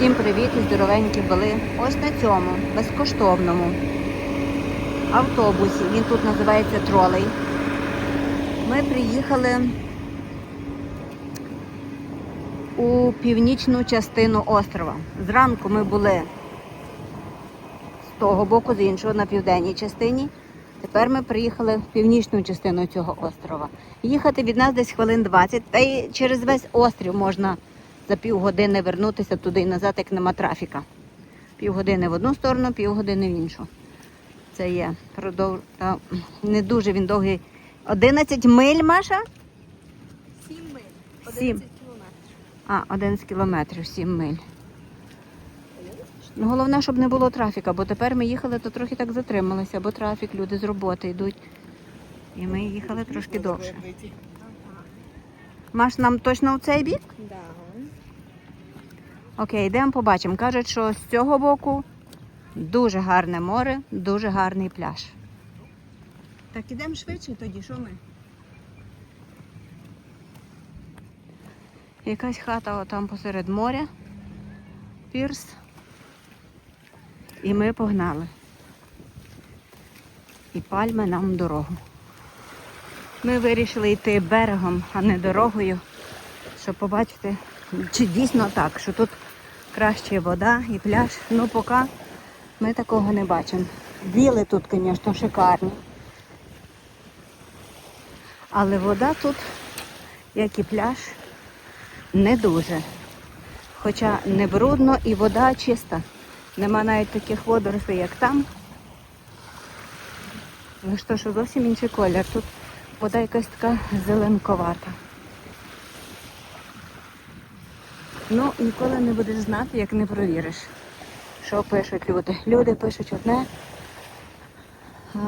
Всім привіт і здоровенькі були. Ось на цьому безкоштовному автобусі. Він тут називається тролей. Ми приїхали у північну частину острова. Зранку ми були з того боку, з іншого на південній частині. Тепер ми приїхали в північну частину цього острова. Їхати від нас десь хвилин 20, та й через весь острів можна за півгодини вернутися туди і назад, як нема трафіка. Півгодини в одну сторону, півгодини в іншу. Це є продов... та, не дуже він довгий. 11 миль, Маша? 7 миль. Сім. 11 кілометрів. А, 11 кілометрів, 7 миль. Ну, головне, щоб не було трафіка, бо тепер ми їхали, то трохи так затрималися, бо трафік, люди з роботи йдуть. І ми їхали трошки довше. Маш, нам точно в цей бік? Да. Окей, йдемо побачимо. Кажуть, що з цього боку дуже гарне море, дуже гарний пляж. Так ідемо швидше тоді, що ми? Якась хата там посеред моря. Пірс. І ми погнали. І пальми нам дорогу. Ми вирішили йти берегом, а не дорогою, щоб побачити, чи дійсно так, що тут краще вода і пляж. Ну, поки ми такого не бачимо. Віли тут, звісно, шикарні. Але вода тут, як і пляж, не дуже. Хоча не брудно і вода чиста. Нема навіть таких водорослей, як там. Ну що ж, зовсім інший колір. Тут вода якась така зеленковата. Ну, ніколи не будеш знати, як не провіриш, що пишуть люди. Люди пишуть одне, а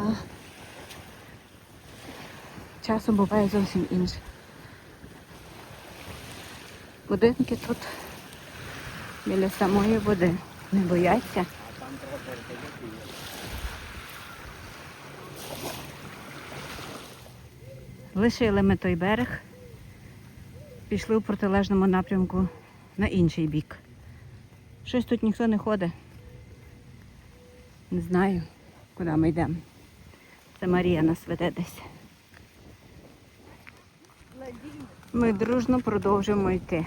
часом буває зовсім інше. Будинки тут біля самої води. Не бояться. Лишили ми той берег, пішли в протилежному напрямку на інший бік. Щось тут ніхто не ходить. Не знаю, куди ми йдемо. Це Марія нас веде десь. Ми дружно продовжуємо йти.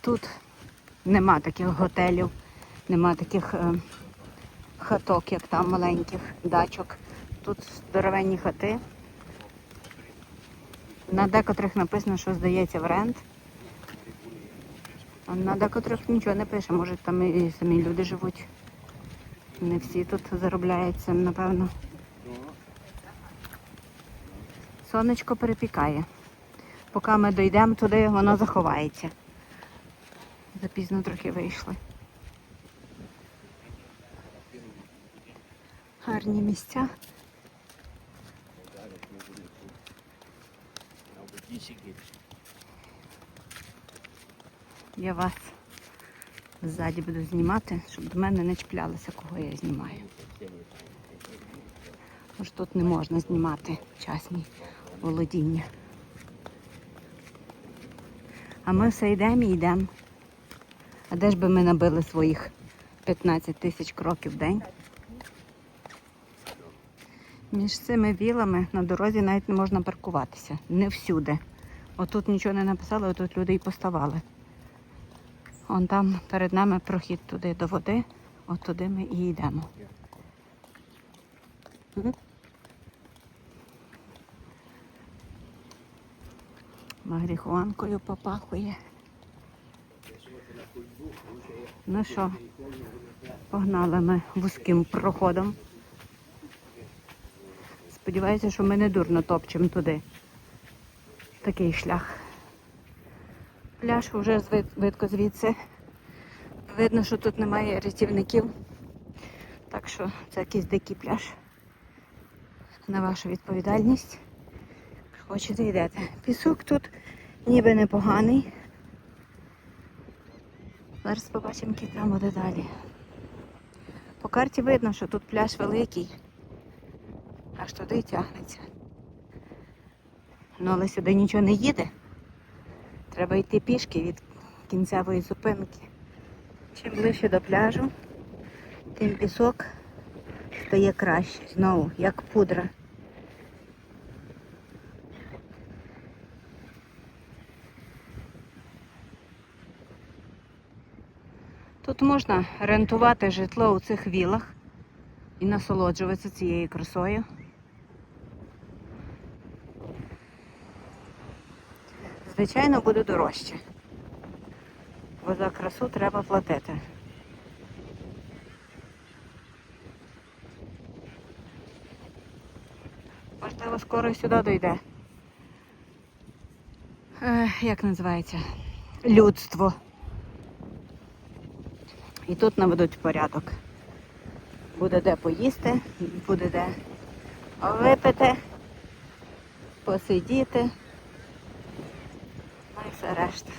Тут нема таких готелів, нема таких е, хаток, як там маленьких дачок. Тут здоровенні хати. На декотрих написано, що здається в рент. На декотрих нічого не пише, може там і самі люди живуть. Не всі тут заробляють цим, напевно. Сонечко перепікає. Поки ми дійдемо туди, воно заховається. Запізно трохи вийшли. Гарні місця. Я вас ззаді буду знімати, щоб до мене не чіплялися, кого я знімаю. Тож тут не можна знімати частні володіння. А ми все йдемо і йдемо. А де ж би ми набили своїх 15 тисяч кроків в день? Між цими вілами на дорозі навіть не можна паркуватися. Не всюди. Отут нічого не написали, отут люди і поставали. Он там перед нами прохід туди до води, от туди ми і йдемо. Мгм. Марихуанкою попахує. Ну що, погнали ми вузьким проходом. Сподіваюся, що ми не дурно топчемо туди. Такий шлях. Пляж вже видко звідси. Видно, що тут немає рятівників. Так що це якийсь дикий пляж. На вашу відповідальність. Хочете йдете. Пісок тут ніби непоганий. Зараз побачимо, який там буде далі. По карті видно, що тут пляж великий. Аж туди й тягнеться. Ну, але сюди нічого не їде. Треба йти пішки від кінцевої зупинки. Чим ближче до пляжу, тим пісок стає краще. Знову, як пудра. Тут можна рентувати житло у цих вілах і насолоджуватися цією красою. Звичайно, буде дорожче, бо за красу треба платити. Можливо, скоро сюди дойде. Е, як називається? Людство. І тут наведуть порядок. Буде де поїсти, буде де випити, посидіти. Все решта.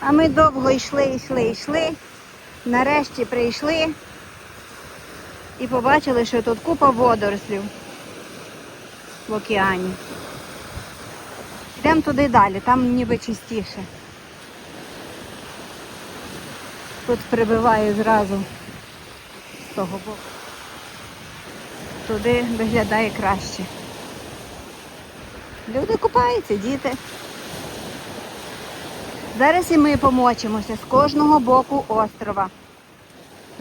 А ми довго йшли, йшли, йшли. Нарешті прийшли і побачили, що тут купа водорослів в океані. Йдемо туди далі, там ніби чистіше. Тут прибиває зразу з того боку. Туди виглядає краще. Люди купаються, діти. Зараз і ми помочимося з кожного боку острова.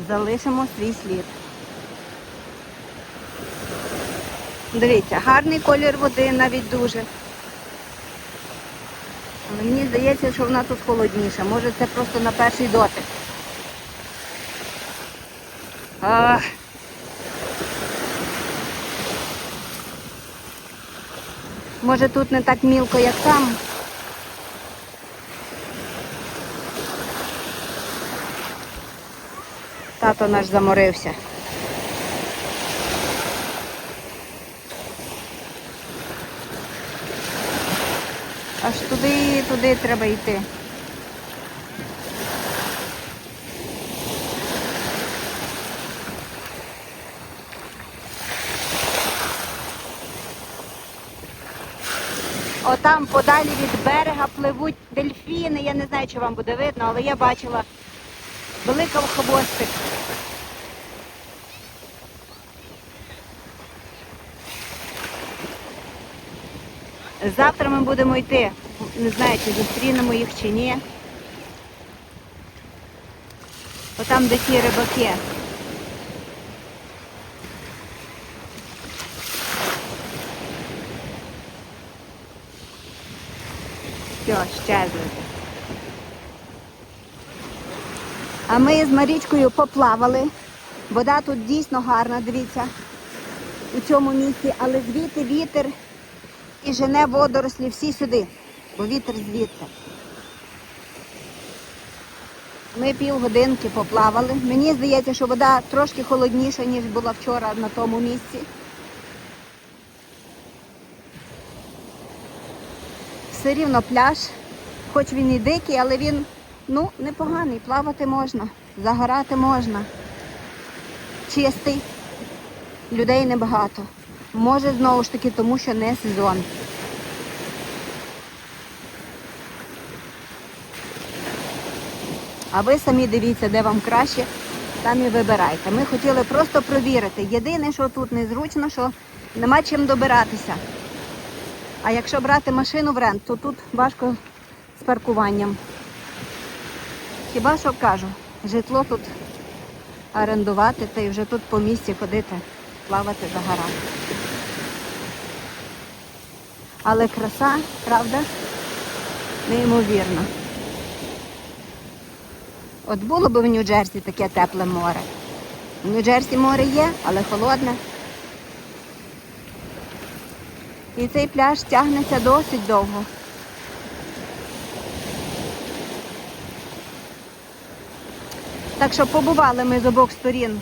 Залишимо свій слід. Дивіться, гарний колір води навіть дуже. Але мені здається, що вона тут холодніша. Може це просто на перший дотик. Ах. Може тут не так мілко, як там. Тато наш заморився. Аж туди, туди треба йти. Отам подалі від берега пливуть дельфіни. Я не знаю, чи вам буде видно, але я бачила велика хвостик. Завтра ми будемо йти. Не знаю, чи зустрінемо їх чи ні. Отам, де ті рибаки. Все, щезли. А ми з Марічкою поплавали. Вода тут дійсно гарна, дивіться, у цьому місці, але звідти вітер і жене водорослі всі сюди, бо вітер звідти. Ми півгодинки поплавали. Мені здається, що вода трошки холодніша, ніж була вчора на тому місці. Все рівно пляж, хоч він і дикий, але він ну, непоганий. Плавати можна, загорати можна. Чистий, людей небагато. Може знову ж таки, тому що не сезон. А ви самі дивіться, де вам краще, там і вибирайте. Ми хотіли просто провірити. Єдине, що тут незручно, що нема чим добиратися. А якщо брати машину в рент, то тут важко з паркуванням. Хіба що кажу, житло тут орендувати та й вже тут по місті ходити, плавати, за загорати. Але краса, правда, неймовірна. От було б в Нью-Джерсі таке тепле море. В Нью-Джерсі море є, але холодне. І цей пляж тягнеться досить довго. Так що побували ми з обох сторін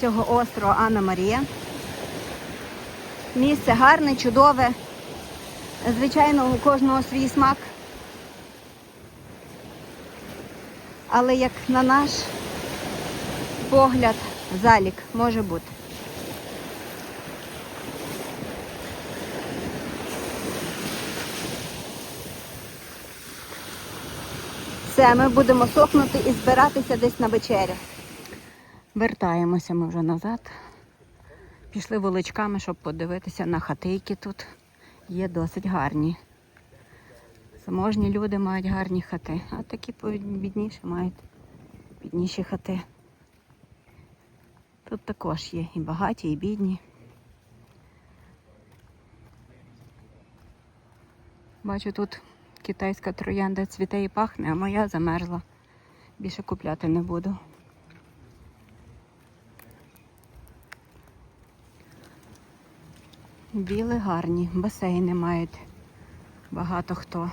цього острова Анна Марія. Місце гарне, чудове. Звичайно, у кожного свій смак. Але як на наш погляд, залік може бути. Все, ми будемо сохнути і збиратися десь на вечерю. Вертаємося ми вже назад. Пішли вуличками, щоб подивитися на хати, тут є досить гарні. Заможні люди мають гарні хати, а такі бідніші мають бідніші хати. Тут також є і багаті, і бідні. Бачу, тут китайська троянда цвіте і пахне, а моя замерзла. Більше купляти не буду. Віли гарні, басейни мають багато хто.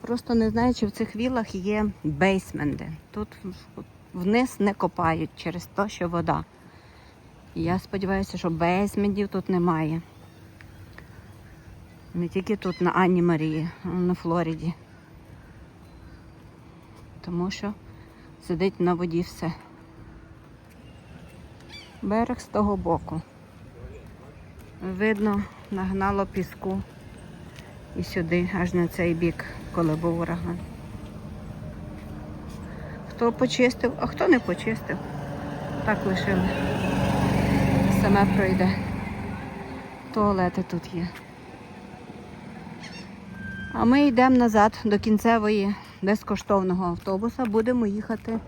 Просто не знаю, чи в цих вілах є бейсменти. Тут вниз не копають через те, що вода. Я сподіваюся, що бейсментів тут немає. Не тільки тут на Анні Марії, а на Флориді. Тому що сидить на воді все. Берег з того боку. Видно, нагнало піску і сюди, аж на цей бік, коли був ураган. Хто почистив, а хто не почистив, так лишили. Саме пройде. Туалети тут є. А ми йдемо назад до кінцевої безкоштовного автобуса. Будемо їхати.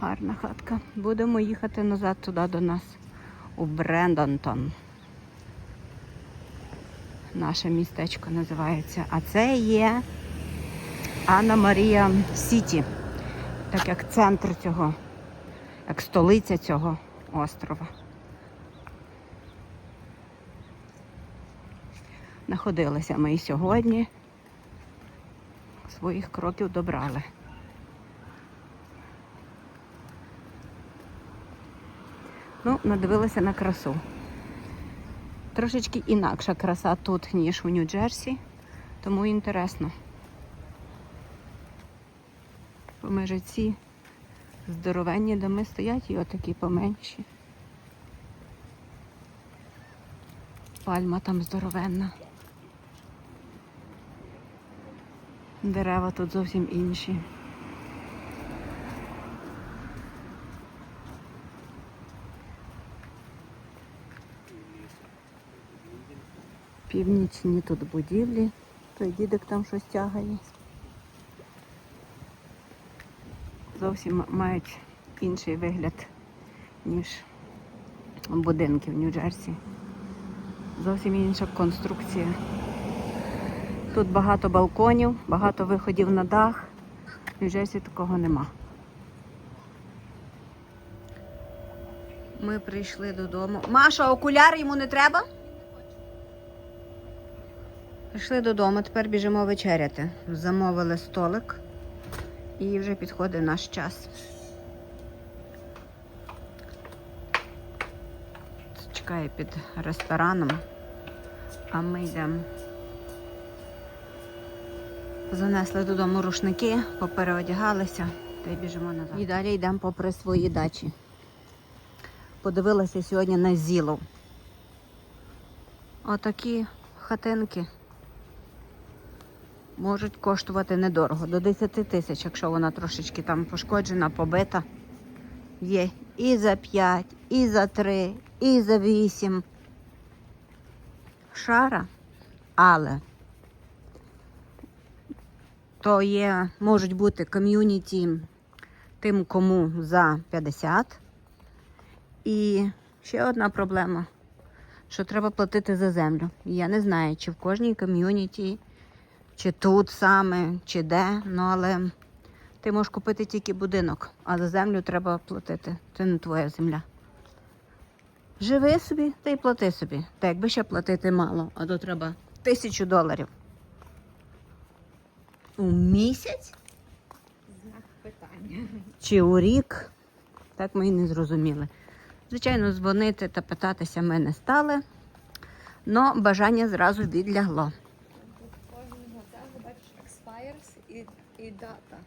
Гарна хатка. Будемо їхати назад туди до нас, у Брендонтон. Наше містечко називається. А це є Анна Марія Сіті, так як центр цього, як столиця цього острова. Находилися ми і сьогодні. Своїх кроків добрали. Ну, надивилися на красу. Трошечки інакша краса тут, ніж у Нью-Джерсі, тому інтересно. Поміж ці здоровенні доми стоять і отакі поменші. Пальма там здоровенна. Дерева тут зовсім інші. Північні тут будівлі. Той дідик там щось тягає. Зовсім мають інший вигляд, ніж будинки в Нью-Джерсі. Зовсім інша конструкція. Тут багато балконів, багато виходів на дах. В Нью-Джерсі такого нема. Ми прийшли додому. Маша, окуляри йому не треба? Прийшли додому, тепер біжимо вечеряти. Замовили столик і вже підходить наш час. Чекає під рестораном, а ми йдемо. Занесли додому рушники, попереодягалися та й біжимо назад. І далі йдемо попри свої дачі. Подивилася сьогодні на зілу. Отакі хатинки можуть коштувати недорого, до 10 тисяч, якщо вона трошечки там пошкоджена, побита. Є і за 5, і за 3, і за 8. Шара, але то є, можуть бути ком'юніті тим, кому за 50. І ще одна проблема, що треба платити за землю. Я не знаю, чи в кожній ком'юніті, чи тут саме, чи де, ну але ти можеш купити тільки будинок, а за землю треба платити. Це не твоя земля. Живи собі та й плати собі. Та якби ще платити мало, а то треба тисячу доларів. У місяць Знак питання. чи у рік? Так ми і не зрозуміли. Звичайно, дзвонити та питатися ми не стали, але бажання зразу відлягло. Тут в кожному цього бачиш expires і, і дата.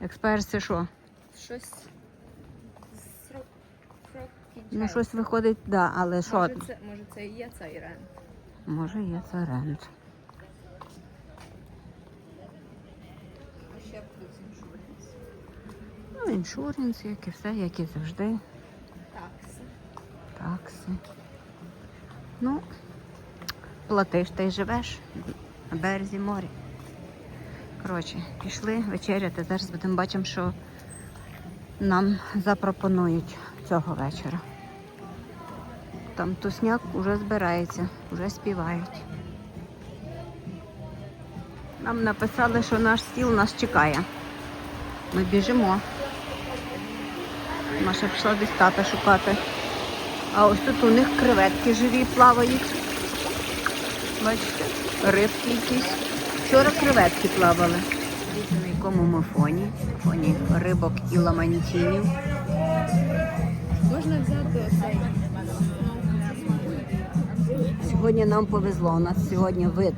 Експерт це що? Щось срок, срок Ну, щось виходить, да, але що? Може це, може це і є цей рент. Може, є це рент. ще плюс іншуренс. Ну, іншуренс, як і все, як і завжди. Такси. Такси. Ну, платиш та й живеш на березі моря. Коротше, пішли вечеряти. Зараз будемо бачимо, що нам запропонують цього вечора. Там тусняк уже збирається, вже співають. Нам написали, що наш стіл нас чекає. Ми біжимо. Маша пішла десь тата шукати. А ось тут у них креветки живі плавають. Бачите? Рибки якісь. Вчора креветки плавали. Дивіться, на якому ми фоні. Фоні рибок і ламантінів. Можна взяти оцей. Сьогодні нам повезло. У нас сьогодні вид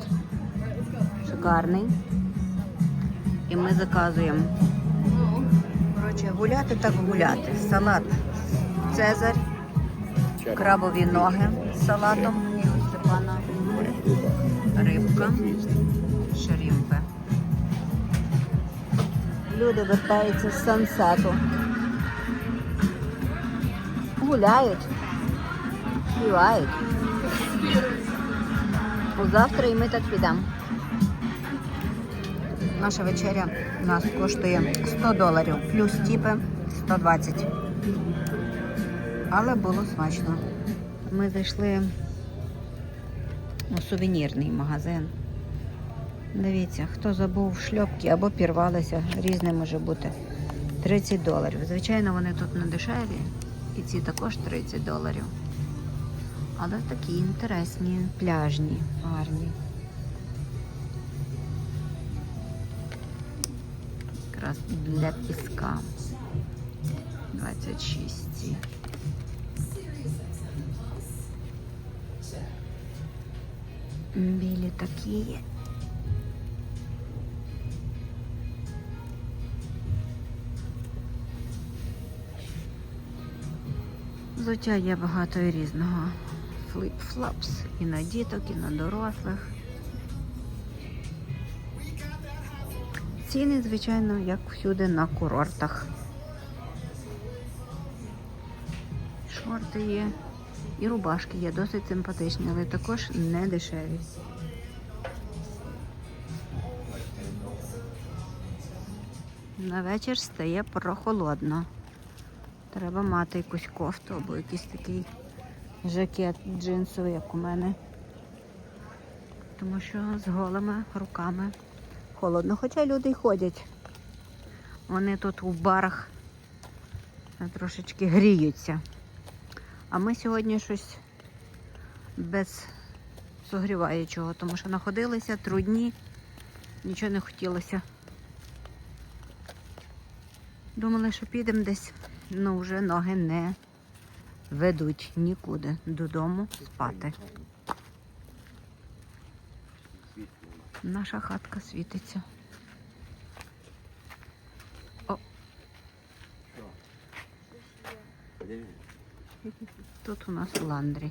шикарний. І ми заказуємо. Коротше, гуляти так гуляти. Салат Цезарь, крабові ноги з салатом і ось Степана рибка, шарімпи. Люди вертаються з сансету. Гуляють, співають. Завтра і ми так підемо. Наша вечеря у нас коштує 100 доларів, плюс тіпи 120. Але було смачно. Ми зайшли у сувенірний магазин. Дивіться, хто забув шльопки або пірвалися, різне може бути. 30 доларів. Звичайно, вони тут не дешеві. І ці також 30 доларів. Але такі інтересні, пляжні, гарні. Якраз для піска. 26. Білі такі є. Взуття є багато і різного. Фліп-флопс і на діток, і на дорослих. Ціни, звичайно, як всюди на курортах. Шорти є і рубашки є, досить симпатичні, але також не дешеві. На вечір стає прохолодно. Треба мати якусь кофту або якийсь такий жакет джинсовий, як у мене. Тому що з голими руками холодно. Хоча люди й ходять. Вони тут у барах трошечки гріються. А ми сьогодні щось без согріваючого, тому що находилися трудні, нічого не хотілося. Думали, що підемо десь, ну вже ноги не ведуть нікуди додому спати. Наша хатка світиться. О, тут у нас ландрі.